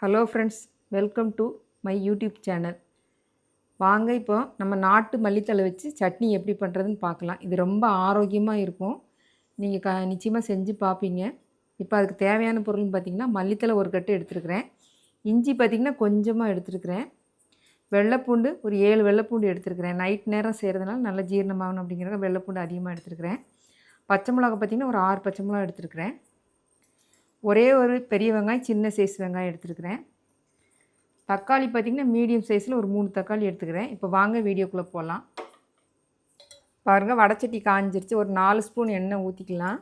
Hello friends welcome to my YouTube channel வாங்க இப்போ நம்ம நாட்டு மல்லித்தழை வச்சு சட்னி எப்படி பண்ணுறதுன்னு பார்க்கலாம். இது ரொம்ப ஆரோக்கியமாக இருக்கும். நீங்கள் க நிச்சயமாக செஞ்சு பார்ப்பீங்க. இப்போ அதுக்கு தேவையான பொருள்னு பார்த்தீங்கன்னா மல்லித்தழை ஒரு கட்டு எடுத்துருக்கிறேன். இஞ்சி பார்த்திங்கன்னா கொஞ்சமாக எடுத்துருக்கிறேன். வெள்ளைப்பூண்டு ஒரு ஏழு வெள்ளைப்பூண்டு எடுத்துருக்கிறேன். நைட் நேரம் செய்கிறதுனால நல்ல ஜீரணமாகணும் அப்படிங்கிறத வெள்ளைப்பூண்டு அதிகமாக எடுத்துருக்கிறேன். பச்சை மிளகா பார்த்திங்கன்னா ஒரு ஆறு பச்சை மிளகா எடுத்துருக்கிறேன். ஒரே ஒரு பெரிய வெங்காயம் சின்ன சைஸ் வெங்காயம் எடுத்துருக்கிறேன். தக்காளி பார்த்திங்கன்னா மீடியம் சைஸில் ஒரு மூணு தக்காளி எடுத்துக்கிறேன். இப்போ வாங்க வீடியோக்குள்ளே போகலாம் பாருங்கள் வடச்சட்டி காஞ்சிருச்சு. ஒரு நாலு ஸ்பூன் எண்ணெய் ஊற்றிக்கலாம்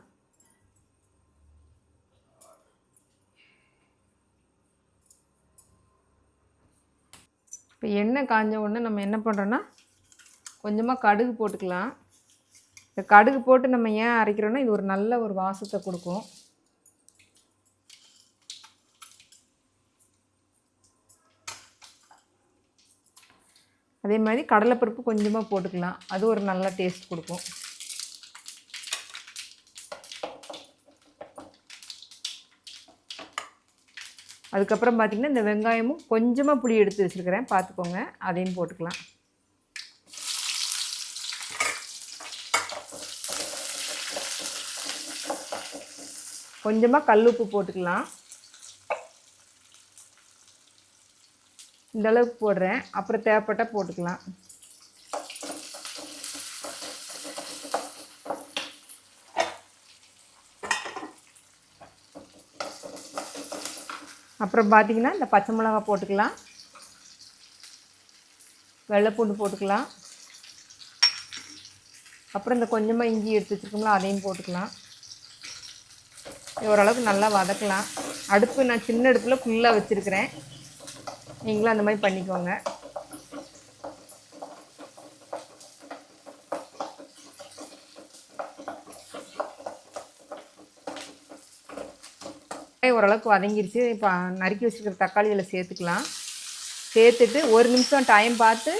இப்போ எண்ணெய் காஞ்ச உடனே நம்ம என்ன பண்ணுறோன்னா கொஞ்சமாக கடுகு போட்டுக்கலாம். இந்த கடுகு போட்டு நம்ம ஏன் அரைக்கிறோன்னா இது ஒரு நல்ல ஒரு வாசத்தை கொடுக்கும். அதே மாதிரி கடலைப்பருப்பு கொஞ்சமாக போட்டுக்கலாம். அது ஒரு நல்ல டேஸ்ட் கொடுக்கும். அதுக்கப்புறம் பார்த்திங்கன்னா இந்த வெங்காயமும் கொஞ்சமாக புளி எடுத்து வச்சுருக்கிறேன். பார்த்துக்கோங்க அதையும் போட்டுக்கலாம். கொஞ்சமாக கல் உப்பு போட்டுக்கலாம். இந்தளவுக்கு போடுறேன். அப்புறம் தேவைப்பட்டால் போட்டுக்கலாம். அப்புறம் பார்த்தீங்கன்னா இந்த பச்சை மிளகா போட்டுக்கலாம். வெள்ளைப்பூண்டு போட்டுக்கலாம். அப்புறம் இந்த கொஞ்சமாக இஞ்சி எடுத்து வச்சுருக்கோம்ல அதையும் போட்டுக்கலாம். ஓரளவுக்கு நல்லா வதக்கலாம். அடுப்பு நான் சின்ன அடுப்பில் ஃபுல்லாக வச்சுருக்கிறேன். நீங்களும் அந்த மாதிரி பண்ணிக்கோங்க. ஓரளவுக்கு வதங்கிருச்சு. இப்போ நறுக்கி வச்சுருக்கிற தக்காளி இதில் சேர்த்துக்கலாம். சேர்த்துட்டு ஒரு நிமிஷம் டைம் பார்த்து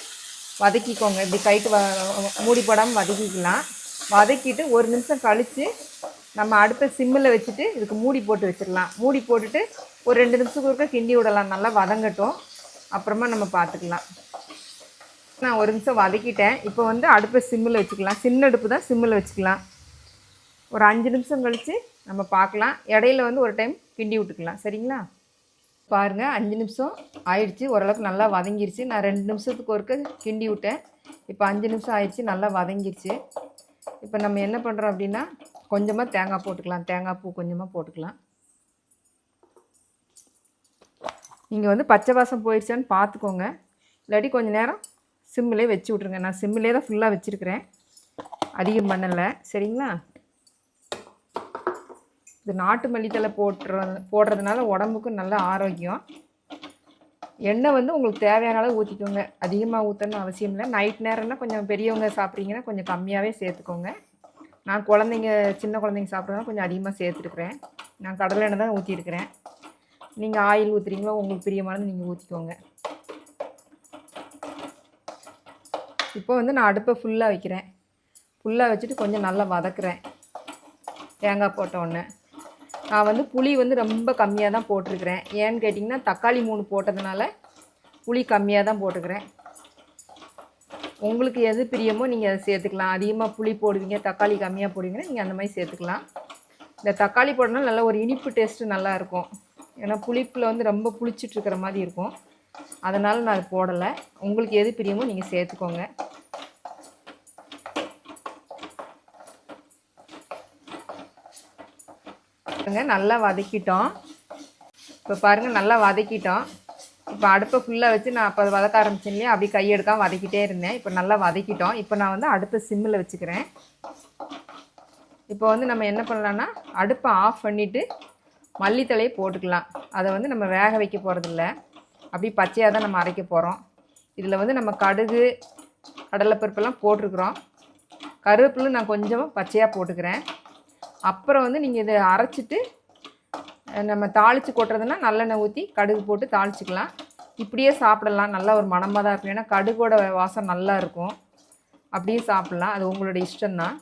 வதக்கிக்கோங்க. இப்படி கைட்டு வ மூடி போடாமல் வதக்கிக்கலாம். வதக்கிட்டு ஒரு நிமிஷம் கழித்து நம்ம அடுப்பை சிம்மில் வச்சுட்டு இதுக்கு மூடி போட்டு வச்சிடலாம். மூடி போட்டுட்டு ஒரு ரெண்டு நிமிஷத்துக்கு ஒருக்க கிண்டி விடலாம். நல்லா வதங்கட்டும். அப்புறமா நம்ம பார்த்துக்கலாம் நான் ஒரு நிமிஷம் வதக்கிட்டேன். இப்போ வந்து அடுப்பை சிம்மில் வச்சுக்கலாம். சின்ன அடுப்பு தான் சிம்மில் வச்சுக்கலாம். ஒரு அஞ்சு நிமிஷம் கழித்து நம்ம பார்க்கலாம் இடையில வந்து ஒரு டைம் கிண்டி விட்டுக்கலாம். சரிங்களா? பாருங்கள் அஞ்சு நிமிஷம் ஆயிடுச்சு. ஓரளவுக்கு நல்லா வதங்கிருச்சு. நான் ரெண்டு நிமிஷத்துக்கு ஒருக்க கிண்டி விட்டேன். இப்போ அஞ்சு நிமிஷம் ஆயிடுச்சு. நல்லா வதங்கிருச்சு. இப்போ நம்ம என்ன பண்ணுறோம் அப்படின்னா கொஞ்சமாக தேங்காய் போட்டுக்கலாம். தேங்காய் பூ கொஞ்சமாக போட்டுக்கலாம். நீங்கள் வந்து பச்சை வாசம் போயிடுச்சான்னு பார்த்துக்கோங்க இல்லாட்டி கொஞ்சம் நேரம் சிம்மிலே வச்சு விட்ருங்க நான் சிம்மிலே தான் ஃபுல்லாக வச்சுருக்கிறேன். அதிகம் பண்ணலை. சரிங்களா? இது நாட்டு மல்லித்தலை போட்டுற போடுறதுனால உடம்புக்கும் நல்ல ஆரோக்கியம். எண்ணெய் வந்து உங்களுக்கு தேவையான அளவு ஊற்றிக்கோங்க அதிகமாக ஊற்றணும்னு அவசியம் இல்லை. நைட் நேரம்னா கொஞ்சம் பெரியவங்க சாப்பிட்றீங்கன்னா கொஞ்சம் கம்மியாகவே சேர்த்துக்கோங்க. நான் குழந்தைங்க சின்ன குழந்தைங்க சாப்பிட்றதா கொஞ்சம் அதிகமாக சேர்த்துருக்குறேன். நான் கடலை எண்ணெய் தான் ஊற்றிருக்கிறேன் நீங்கள் ஆயில் ஊற்றுறீங்களோ உங்களுக்கு பிரியமானது நீங்கள் ஊற்றிக்கோங்க இப்போ வந்து நான் அடுப்பை ஃபுல்லாக வைக்கிறேன். ஃபுல்லாக வச்சுட்டு கொஞ்சம் நல்லா வதக்குறேன். தேங்காய் போட்ட உடனே. நான் வந்து புளி வந்து ரொம்ப கம்மியாக தான் போட்டிருக்கிறேன். ஏன்னு கேட்டிங்கன்னா தக்காளி மூணு போட்டதுனால புளி கம்மியாக தான் போட்டுக்கிறேன். உங்களுக்கு எது பிரியமோ நீங்கள் அதை சேர்த்துக்கலாம். அதிகமாக புளி போடுவீங்க தக்காளி கம்மியாக போடுவீங்கன்னா நீங்கள் அந்த மாதிரி சேர்த்துக்கலாம். இந்த தக்காளி போடணும் நல்ல ஒரு இனிப்பு டேஸ்ட்டு நல்லாயிருக்கும் ஏன்னா புளிப்பில் வந்து ரொம்ப புளிச்சிட்ருக்கிற மாதிரி இருக்கும். அதனால் நான் அது போடலை. உங்களுக்கு எது பிரியமோ நீங்கள் சேர்த்துக்கோங்க. நல்லா வதக்கிட்டோம். இப்போ பாருங்கள் நல்லா வதக்கிட்டோம். இப்போ அடுப்பை ஃபுல்லாக வச்சு நான் அப்போ வதக்க ஆரம்பிச்சேன் இல்லையா? அப்படி கையெடுக்காமல் வதக்கிட்டே இருந்தேன். இப்போ நல்லா வதக்கிட்டோம். இப்போ நான் வந்து அடுப்பை சிம்மில் வச்சுக்கிறேன். இப்போ வந்து நம்ம என்ன பண்ணலான்னா அடுப்பை ஆஃப் பண்ணிவிட்டு மல்லித்தலையை போட்டுக்கலாம். அதை வந்து நம்ம வேக வைக்க போகிறதில்ல அப்படி பச்சையாக தான் நம்ம அரைக்க போகிறோம் இதில் வந்து நம்ம கடுகு கடலைப்பருப்பெல்லாம் போட்டிருக்குறோம். கருவேப்பிலும் நான் கொஞ்சமாக பச்சையாக போட்டுக்கிறேன். அப்புறம் வந்து நீங்கள் இதை அரைச்சிட்டு நம்ம தாளித்து கொட்டுறதுனா நல்லெண்ணெய் ஊற்றி கடுகு போட்டு தாளிச்சிக்கலாம். இப்படியே சாப்பிடலாம். நல்லா ஒரு மனமாக தான் இருக்கும். ஏன்னா கடுகோட வாசம் நல்லா இருக்கும். அப்படியே சாப்பிட்லாம். அது உங்களோட இஷ்டம்தான்.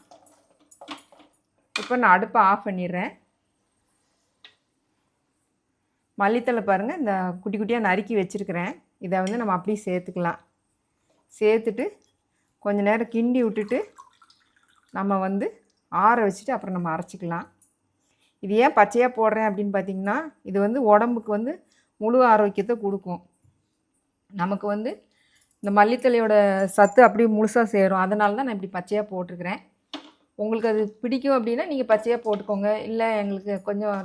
இப்போ நான் அடுப்பை ஆஃப் பண்ணிடுறேன். மல்லித்தலை பாருங்கள் இந்த குட்டி குட்டியாக நறுக்கி வச்சுருக்கிறேன். இதை வந்து நம்ம அப்படியே சேர்த்துக்கலாம். சேர்த்துட்டு கொஞ்ச நேரம் கிண்டி விட்டுட்டு நம்ம வந்து ஆற வச்சுட்டு அப்புறம் நம்ம அரைச்சிக்கலாம். இது ஏன் பச்சையாக போடுறேன் அப்படின்னு பார்த்தீங்கன்னா இது வந்து உடம்புக்கு வந்து முழு ஆரோக்கியத்தை கொடுக்கும். நமக்கு வந்து இந்த மல்லித்தலையோட சத்து அப்படியே முழுசாக சேரும். அதனால தான் நான் இப்படி பச்சையாக போட்டிருக்கிறேன். உங்களுக்கு அது பிடிக்கும் அப்படின்னா நீங்கள் பச்சையாக போட்டுக்கோங்க. இல்லை எங்களுக்கு கொஞ்சம்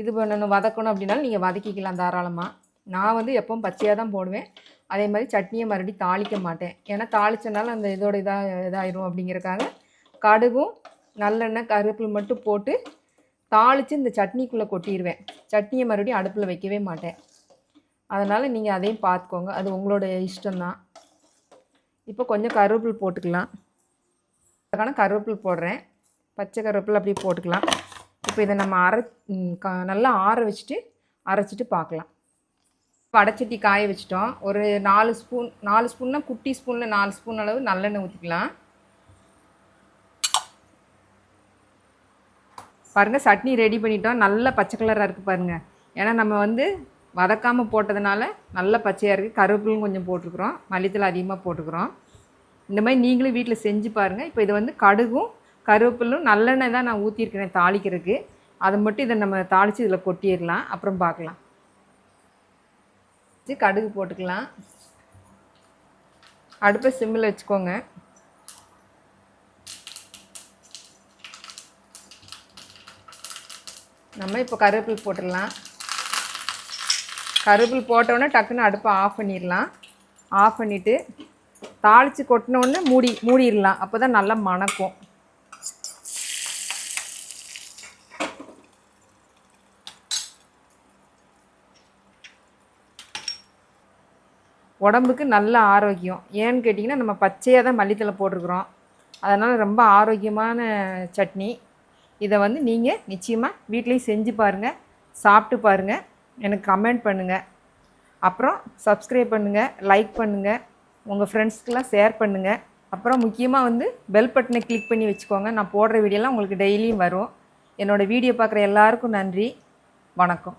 இது பண்ணணும் வதக்கணும் அப்படின்னாலும் நீங்கள் வதக்கிக்கலாம் தாராளமாக நான் வந்து எப்பவும் பச்சையாக தான் போடுவேன். அதே மாதிரி சட்னியை மறுபடியும் தாளிக்க மாட்டேன். ஏன்னா தாளித்தனால அந்த இதோட இதாக இதாயிரும் அப்படிங்கிறக்காக கடுகும் நல்லெண்ணெய் கருவேப்பிலை மட்டும் போட்டு தாளித்து இந்த சட்னிக்குள்ளே கொட்டிடுவேன் சட்னியை மறுபடியும் அடுப்பில் வைக்கவே மாட்டேன். அதனால் நீங்கள் அதையும் பார்த்துக்கோங்க அது உங்களுடைய இஷ்டம்தான். இப்போ கொஞ்சம் கருவேப்பில் போட்டுக்கலாம். அதுக்கான கருவேப்பிலை போடுறேன். பச்சை கருவேப்பிலை அப்படியே போட்டுக்கலாம். இப்போ இதை நம்ம அரை க- நல்லா ஆற வச்சுட்டு அரைச்சிட்டு பார்க்கலாம் வடைச்சட்டி காய வச்சிட்டோம். ஒரு நாலு ஸ்பூன் நாலு ஸ்பூன்னா குட்டி ஸ்பூனில் நாலு ஸ்பூன் அளவு நல்லெண்ணெய் ஊற்றிக்கலாம் பாருங்கள் சட்னி ரெடி பண்ணிட்டோம். நல்ல பச்சை கலராக இருக்குது பாருங்கள் ஏன்னா நம்ம வந்து வதக்காமல் போட்டதுனால நல்ல பச்சையாக இருக்குது கருவேப்பிலும் கொஞ்சம் போட்டிருக்கிறோம். மல்லித்தலை அதிகமாக போட்டுக்கிறோம். இந்த மாதிரி நீங்களும் வீட்டில் செஞ்சு பாருங்கள் இப்போ இது வந்து கடுகும் கருவேப்பிலும் நல்லெண்ணெய் தான் நான் ஊற்றிருக்கிறேன் தாளிக்கிறதுக்கு. அதை மட்டும் இதை நம்ம தாளித்து இதில் கொட்டிடலாம். அப்புறம் பார்க்கலாம். கடுகு போட்டுக்கலாம். அடுப்பை சிம்மில் வச்சுக்கோங்க. நம்ம இப்போ கருவேப்பில் போட்டுடலாம். கருவேப்பில் போட்டோடனே டக்குன்னு அடுப்பை ஆஃப் பண்ணிடலாம். ஆஃப் பண்ணிவிட்டு தாளித்து கொட்டினோடனே மூடி மூடிடலாம். அப்போ தான் நல்லா மணக்கும். உடம்புக்கு நல்ல ஆரோக்கியம். ஏன்னு கேட்டிங்கன்னா நம்ம பச்சையாக தான் மல்லித்தலை போட்டிருக்கிறோம். அதனால் ரொம்ப ஆரோக்கியமான சட்னி. இதை வந்து நீங்கள் நிச்சயமாக வீட்லேயும் செஞ்சு பாருங்கள் சாப்பிட்டு பாருங்கள் எனக்கு கமெண்ட் பண்ணுங்கள் அப்புறம் சப்ஸ்கிரைப் பண்ணுங்கள் லைக் பண்ணுங்கள் உங்கள் ஃப்ரெண்ட்ஸ்க்கெலாம் ஷேர் பண்ணுங்கள் அப்புறம் முக்கியமாக வந்து பெல் பட்டனை கிளிக் பண்ணி வச்சுக்கோங்க. நான் போடுற வீடியோலாம் உங்களுக்கு டெய்லியும் வரும். என்னோடய வீடியோ பார்க்குற எல்லாருக்கும் நன்றி. வணக்கம்.